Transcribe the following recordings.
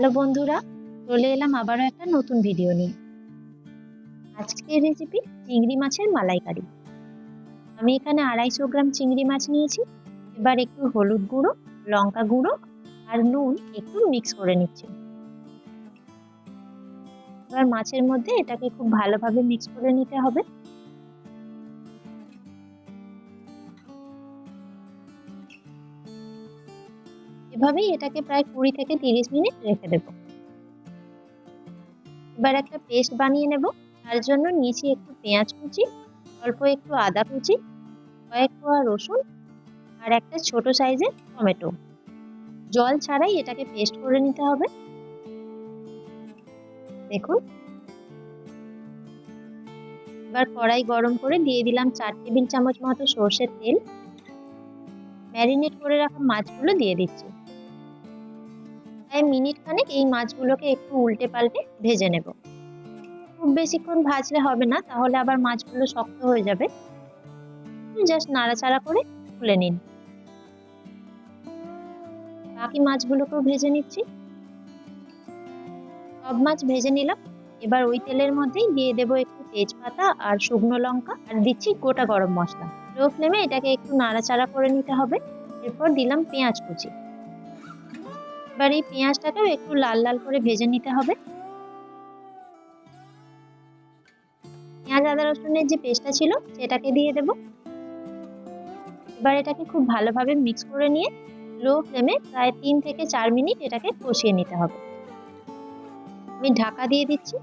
Hello বন্ধুরা, চলে এলাম আবারও একটা নতুন ভিডিও নিয়ে। আজকের রেসিপি চিংড়ি মাছের মালাইকারি। আমি এখানে আড়াইশো গ্রাম চিংড়ি মাছ নিয়েছি। এবার একটু হলুদ গুঁড়ো, লঙ্কা গুঁড়ো আর নুন একটু মিক্স করে নিচ্ছি। এবার মাছের মধ্যে এটাকে খুব ভালোভাবে মিক্স করে নিতে হবে। এভাবেই এটাকে প্রায় কুড়ি থেকে তিরিশ মিনিট রেখে দেব। এবার একটা পেস্ট বানিয়ে নেব। তার জন্য নিয়েছি একটু পেঁয়াজ কুচি, অল্প একটু আদা কুচি, কয়েক কোয়া রসুন আর একটা ছোট সাইজের টমেটো। জল ছাড়াই এটাকে পেস্ট করে নিতে হবে। দেখুন। এবার কড়াই গরম করে দিয়ে দিলাম চার টেবিল চামচ মতো সর্ষের তেল। ম্যারিনেট করে রাখা মাছগুলো দিয়ে দিচ্ছি। প্রায় মিনিট খানেক এই মাছগুলোকে একটু উল্টে পাল্টে ভেজে নেব। খুব বেশিক্ষণ ভাজলে হবে না, তাহলে আবার মাছগুলো শক্ত হয়ে যাবে। জাস্ট নাড়াচাড়া করে তুলে নিন। বাকি মাছগুলোকেও ভেজে নিচ্ছি। সব মাছ ভেজে নিলাম। এবার ওই তেলের মধ্যেই দিয়ে দেবো একটু তেজপাতা আর শুকনো লঙ্কা আর দিচ্ছি গোটা গরম মশলা। লো ফ্লেমে এটাকে একটু নাড়াচাড়া করে নিতে হবে। এরপর দিলাম পেঁয়াজ কুচি। এবার এই পেঁয়াজটাকেও একটু লাল লাল করে ভেজে নিতে হবে। পেঁয়াজ, আদা, রসুনের যে পেস্টটা ছিল সেটাকে দিয়ে দেব। এবার এটাকে খুব ভালোভাবে মিক্স করে নিয়ে লো ফ্লেমে প্রায় তিন থেকে চার মিনিট এটাকে কষিয়ে নিতে হবে। আমি ঢাকা দিয়ে দিচ্ছি।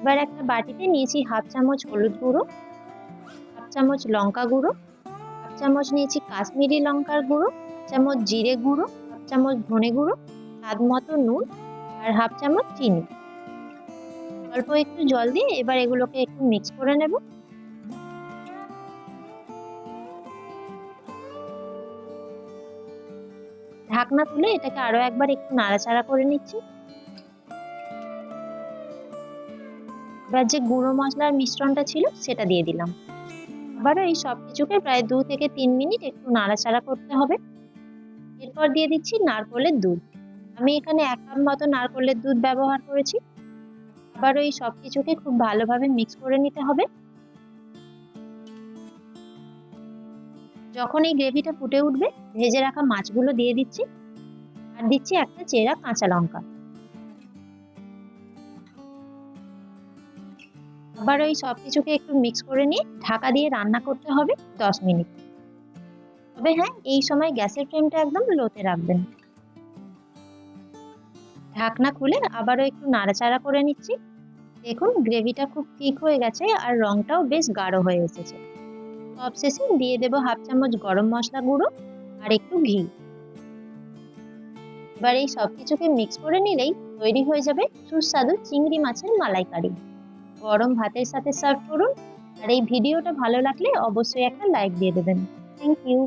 এবার একটা বাটিতে নিয়েছি হাফ চামচ হলুদ গুঁড়ো, হাফ চামচ লঙ্কা গুঁড়ো, হাফ চামচ নিয়েছি কাশ্মীরি লঙ্কার গুঁড়ো চামচ জিরে গুঁড়ো চামচ ধনে গুঁড়ো, স্বাদ মতো নুন আর হাফ চামচ চিনি। অল্প একটু জল দিয়ে এবার এগুলোকে একটু মিক্স করে নেব। ঢাকনা তুলে এটাকে আরও একবার একটু নাড়াচাড়া করে নিচ্ছি। এবার যে গুঁড়ো মশলার মিশ্রণটা ছিল সেটা দিয়ে দিলাম। আবারও এই সব কিছুকে প্রায় দু থেকে তিন মিনিট একটু নাড়াচাড়া করতে হবে। এরপর দিয়ে দিচ্ছি নারকলের দুধ। আমি এখানে এক কাপ মতো নারকলের দুধ ব্যবহার করেছি। আবার ওই সব কিছুকে খুব ভালোভাবে মিক্স করে নিতে হবে। যখন এই গ্রেভিটা ফুটে উঠবে, ভেজে রাখা মাছগুলো দিয়ে দিচ্ছি। আর দিচ্ছি একটা চেরা কাঁচা লঙ্কা। আবার ওই সব কিছুকে একটু মিক্স করে নিয়ে ঢাকা দিয়ে রান্না করতে হবে দশ মিনিট। তবে হ্যাঁ এই সময় গ্যাসের ফ্লেমটা একদম লোতে রাখবেন। ঢাকনা খুলে আবারও একটু নাড়াচাড়া করে নিচ্ছি। দেখুন, গ্রেভিটা খুব ঠিক হয়ে গেছে আর রংটাও বেশ গাঢ় হয়ে এসেছে। সবশেষে দিয়ে দেবো হাফ চামচ গরম মশলা গুঁড়ো আর একটু ঘি। এবার এই সব কিছুকে মিক্স করে নিলেই তৈরি হয়ে যাবে সুস্বাদু চিংড়ি মাছের মালাইকারি। গরম ভাতের সাথে সার্ভ করুন। আর এই ভিডিওটা ভালো লাগলে অবশ্যই একটা লাইক দিয়ে দেবেন। Thank you.